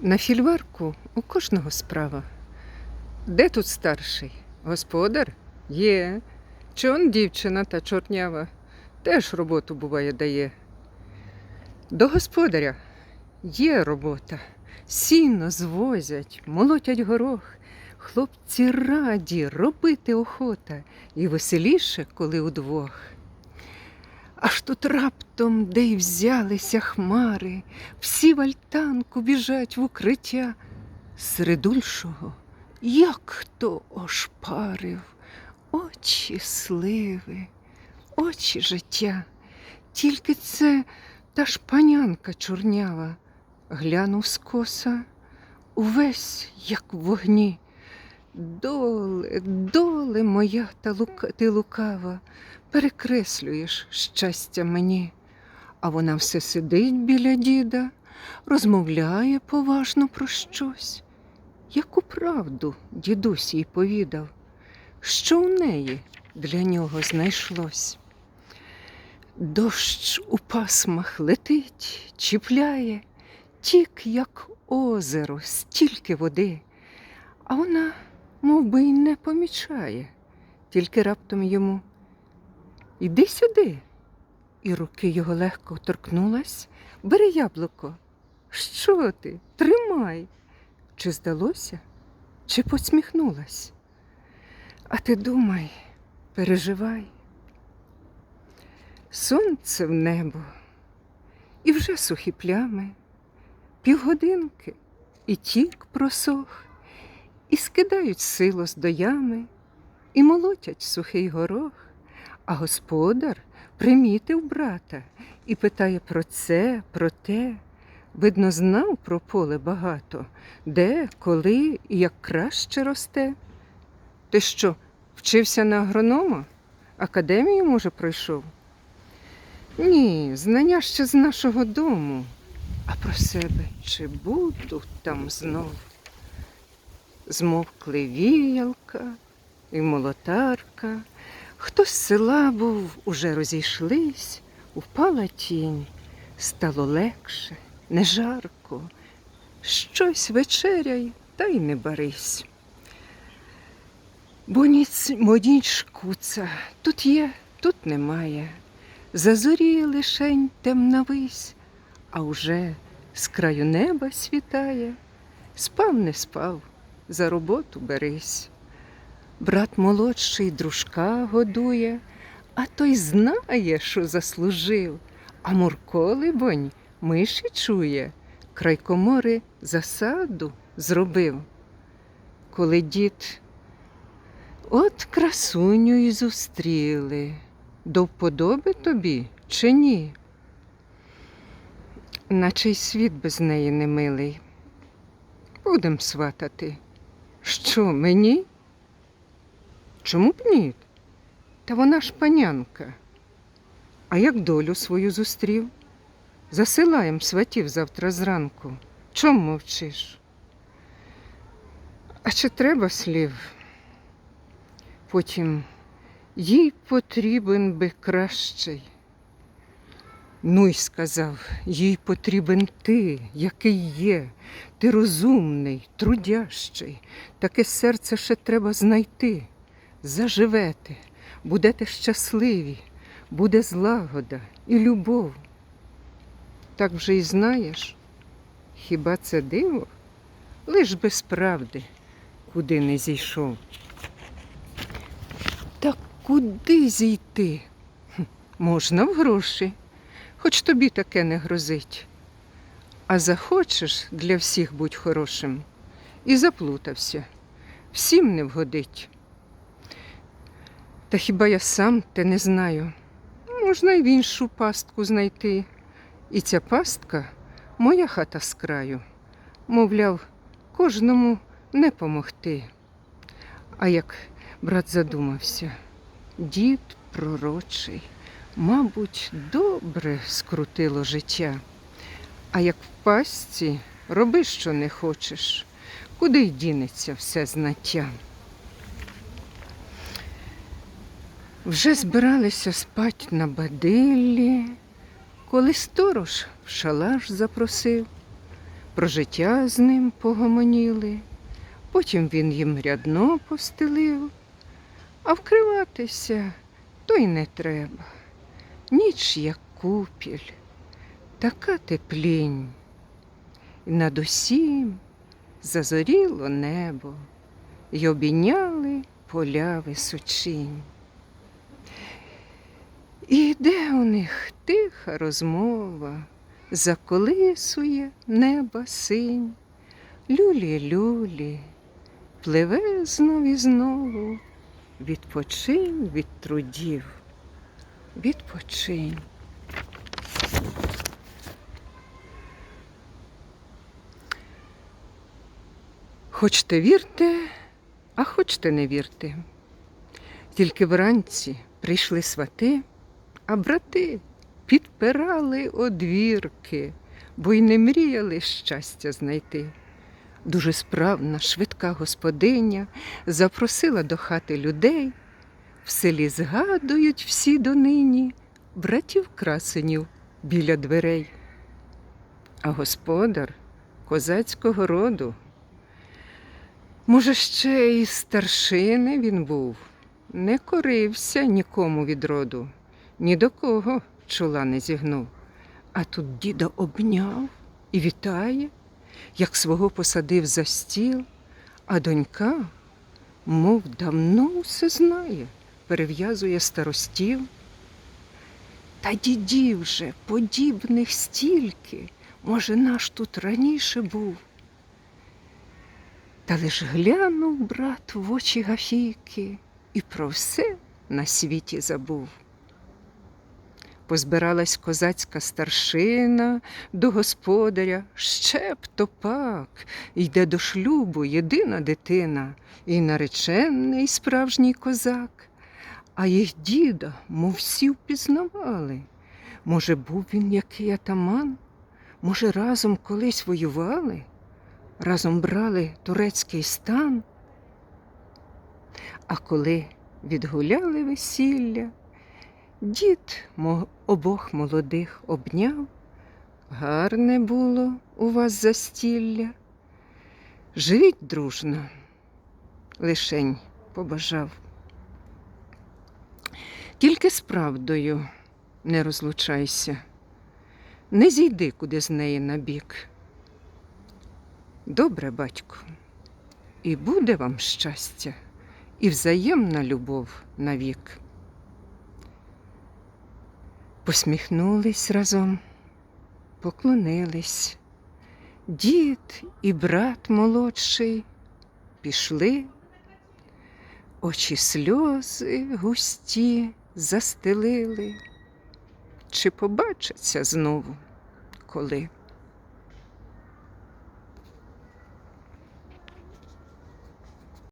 На фільварку у кожного справа. Де тут старший? Господар? Є. Чи он дівчина та чорнява? Теж роботу буває дає. До господаря є робота. Сіно звозять, молотять горох. Хлопці раді робити охота і веселіше, коли удвох. Аж тут раптом, де й взялися хмари, всі в альтанку біжать в укриття. Середульшого, як хто ошпарив, очі сливи, очі життя. Тільки це та ж панянка чорнява глянув скоса, увесь, як в вогні. Доле, доле моя та лука, ти лукава, перекреслюєш щастя мені. А вона все сидить біля діда, розмовляє поважно про щось. Яку правду дідусь їй повідав, що у неї для нього знайшлось. Дощ у пасмах летить, чіпляє, тік, як озеро, стільки води, а вона мов би, й не помічає, тільки раптом йому Іди сюди. І руки його легко торкнулась. Бери яблуко. Що ти? Тримай. Чи здалося, чи посміхнулась? А ти думай, переживай. Сонце в небо, і вже сухі плями, півгодинки, і тік просох, і скидають силос до ями, і молотять сухий горох, а господар примітив брата і питає про це, про те. Видно, знав про поле багато, де, коли і як краще росте. Ти що, вчився на агронома? Академію, може, пройшов? Ні, знання ще з нашого дому. А про себе чи буду там знов? Змовкли віялка і молотарка. Хтось з села був, уже розійшлись, упала тінь, стало легше, не жарко. Щось вечеряй, та й не барись. Бо ніц модінь шкуца, тут є, тут немає. Зазоріє лишень темна вись, а уже з краю неба світає. Спав, не спав, за роботу берись. Брат молодший дружка годує, а той знає, що заслужив. А Мурко, либонь, миші чує, край комори засаду зробив. Коли дід от красуню й зустріли, до вподоби тобі чи ні? Наче й світ без неї не милий. Будем сватати. Що, мені? Чому б ні? Та вона ж панянка. А як долю свою зустрів? Засилаєм сватів завтра зранку. Чом мовчиш? А чи треба слів? Потім їй потрібен би кращий. Ну й сказав, їй потрібен ти, який є, ти розумний, трудящий, таке серце ще треба знайти заживете, будете щасливі, буде злагода і любов. Так вже й знаєш, хіба це диво? Лиш без правди, куди не зійшов. Так куди зійти? Можна в гроші, хоч тобі таке не грозить. А захочеш для всіх будь хорошим і заплутався, всім не вгодить. Та хіба я сам те не знаю? Можна й в іншу пастку знайти. І ця пастка моя хата з краю. Мовляв, кожному не помогти. А як брат задумався, дід пророчий, мабуть, добре скрутило життя. А як в пастці роби, що не хочеш, куди й дінеться все знаття. Вже збиралися спать на бадиллі, коли сторож в шалаш запросив. про життя з ним погомоніли, потім він їм рядно постелив, а вкриватися то й не треба. Ніч, як купіль, така теплінь, і над усім зазоріло небо, й обійняли поля височинь. І йде у них тиха розмова, заколисує неба синь. Люлі, люлі, пливе знов і знову, відпочинь від трудів, відпочинь. Хочете вірте, а хочете не вірте. Тільки вранці прийшли свати, а брати підпирали одвірки, бо й не мріяли щастя знайти. Дуже справна, швидка господиня запросила до хати людей. В селі згадують всі донині братів красенів біля дверей. А господар козацького роду. Може, ще й старшини він був, не корився нікому від роду, ні до кого чола не зігнув. А тут діда обняв і вітає, як свого посадив за стіл, а донька, мов давно все знає, перев'язує старостів. Та дідів же подібних стільки, може, наш тут раніше був. Та лиш глянув брат в очі Гафійки і про все на світі забув. Позбиралась козацька старшина до господаря, ще б то пак, йде до шлюбу єдина дитина, і наречений справжній козак. А їх діда, мов всі впізнавали. Може, був він який атаман, може, разом колись воювали, разом брали турецький стан. А коли відгуляли весілля, дід обох молодих обняв, гарне було у вас застілля. Живіть дружно, лишень побажав. Тільки з правдою не розлучайся, не зійди куди з неї набік. Добре, батько, і буде вам щастя, і взаємна любов навік. Посміхнулись разом, поклонились. Дід і брат молодший пішли, очі сльози густі застелили. Чи побачаться знову, коли?